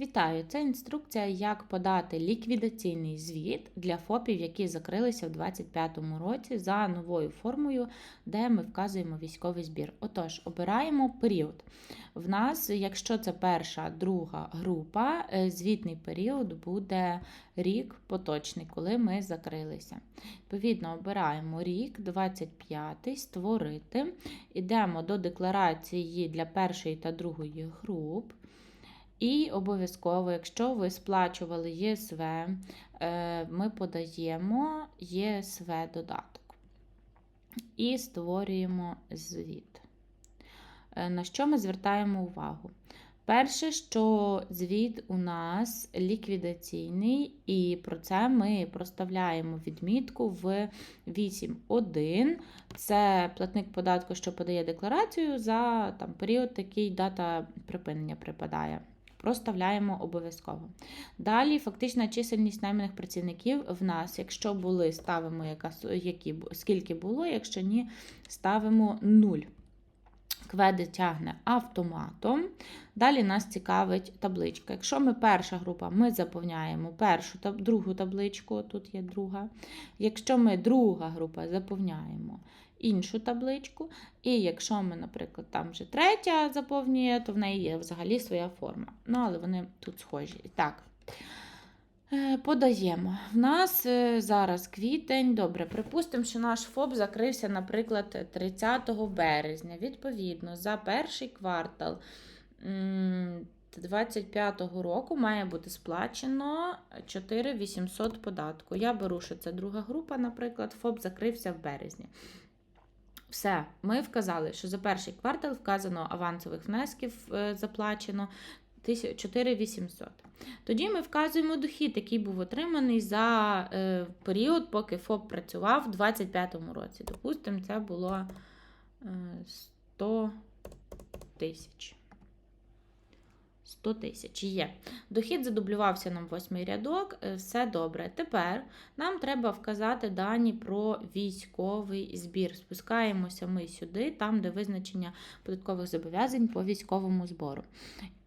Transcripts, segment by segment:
Вітаю! Це інструкція, як подати ліквідаційний звіт для ФОПів, які закрилися в 2025 році за новою формою, де ми вказуємо військовий збір. Отож, обираємо період. В нас, якщо це перша, друга група, е, звітний період буде рік поточний, коли ми закрилися. Відповідно, обираємо рік 25, створити. Йдемо до декларації для першої та другої груп. І обов'язково, якщо ви сплачували ЄСВ, е, ми подаємо ЄСВ додаток і створюємо звіт. Е, На що ми звертаємо увагу? Перше, що звіт у нас ліквідаційний, і про це ми проставляємо відмітку в 8.1. Це платник податку, що подає декларацію за там, період, такий дата припинення припадає. Проставляємо обов'язково. Далі, фактична чисельність найманих працівників в нас, якщо були, ставимо яка, які, скільки було, якщо ні, ставимо 0. Кведи тягне автоматом. Далі нас цікавить табличка. Якщо ми перша група, ми заповняємо першу та другу табличку, тут є друга. Якщо ми друга група, заповняємо іншу табличку. І якщо ми, наприклад, там вже третя заповнює, то в неї є взагалі своя форма. Ну, але вони тут схожі. Так. Е, Подаємо. В нас е, зараз квітень. Добре, припустимо, що наш ФОП закрився, наприклад, 30 березня. Відповідно, за перший квартал 25-го року має бути сплачено 4800 податку. Я беру, що це друга група, наприклад, ФОП закрився в березні. Все, ми вказали, що за перший квартал вказано авансових внесків е, заплачено 4800. Тоді ми вказуємо дохід, який був отриманий за е, період, поки ФОП працював у 2025 році. Допустимо, це було е, 100 тисяч. 100 тисяч є. Дохід задублювався нам восьмий рядок, е, все добре. Тепер нам треба вказати дані про військовий збір. Спускаємося ми сюди, там, де визначення податкових зобов'язань по військовому збору.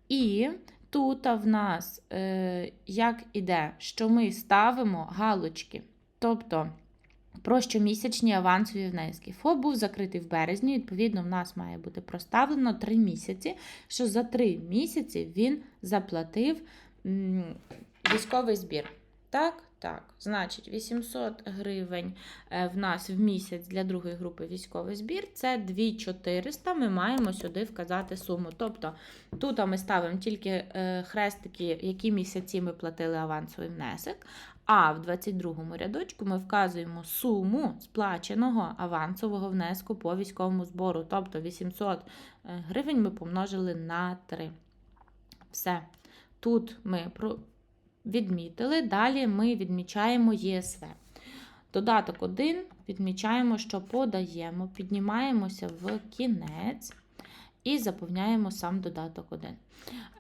І тут в нас е, як іде, що ми ставимо галочки. Тобто про щомісячні авансові внески. ФОП був закритий в березні, відповідно, в нас має бути проставлено 3 місяці, що за 3 місяці він заплатив військовий збір. Так, так. Значить, 800 гривень е, в нас в місяць для другої групи військовий збір. Це 2400. Ми маємо сюди вказати суму. Тобто тут ми ставимо тільки е, хрестики, які місяці ми платили авансовий внесок. А в 22 рядочку ми вказуємо суму сплаченого авансового внеску по військовому збору. Тобто 800 гривень ми помножили на 3. Все. Тут ми відмітили, далі ми відмічаємо ЄСВ. Додаток 1 відмічаємо, що подаємо, піднімаємося в кінець і заповняємо сам додаток 1.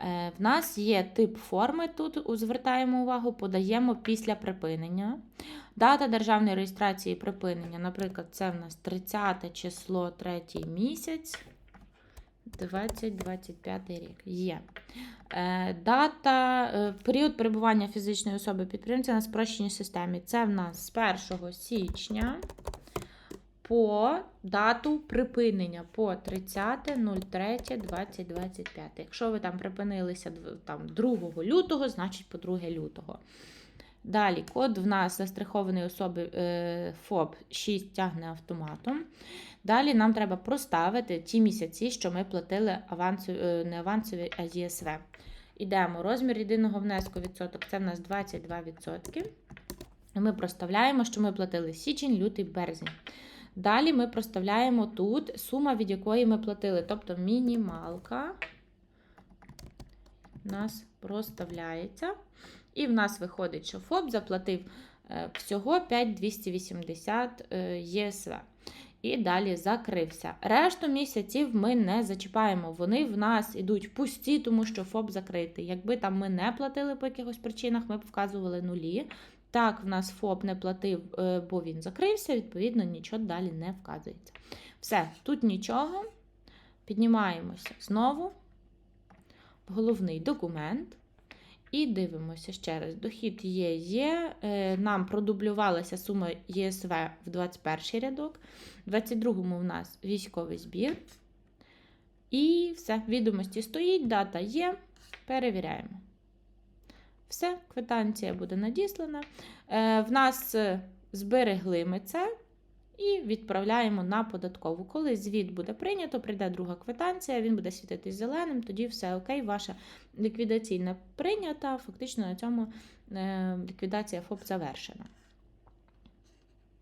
Е, в нас є тип форми, тут звертаємо увагу, подаємо після припинення. Дата державної реєстрації припинення, наприклад, це в нас 30 число 3 місяць. 2025 рік є. Е, дата, е, період перебування фізичної особи підприємця на спрощеній системі. Це в нас з 1 січня по дату припинення по 30.03.2025. Якщо ви там припинилися там, 2 лютого, значить по 2 лютого. Далі код в нас застрахованої особи е, ФОП 6 тягне автоматом. Далі нам треба проставити ті місяці, що ми платили авансу, не авансові, а ЄСВ. Ідемо, розмір єдиного внеску відсоток це в нас 22%. Ми проставляємо, що ми платили січень, лютий, березень. Далі ми проставляємо тут сума, від якої ми платили, тобто мінімалка у нас проставляється. І в нас виходить, що ФОП заплатив всього 5280 ЄСВ. І далі закрився. Решту місяців ми не зачіпаємо. Вони в нас ідуть пусті, тому що ФОП закритий. Якби там ми не платили по якихось причинах, ми б вказували нулі. Так, в нас ФОП не платив, бо він закрився, відповідно, нічого далі не вказується. Все, тут нічого. Піднімаємося знову. Головний документ. І дивимося ще раз. Дохід є, є. Е, Нам продублювалася сума ЄСВ в 21 рядок, в 22-му в нас військовий збір. І все, відомості стоїть, дата є. Перевіряємо. Все, квитанція буде надіслана. Е, В нас е, зберегли ми це і відправляємо на податкову. Коли звіт буде прийнято, прийде друга квитанція, він буде світитись зеленим, тоді все окей, ваша ліквідаційна прийнята. Фактично на цьому е, ліквідація ФОП завершена.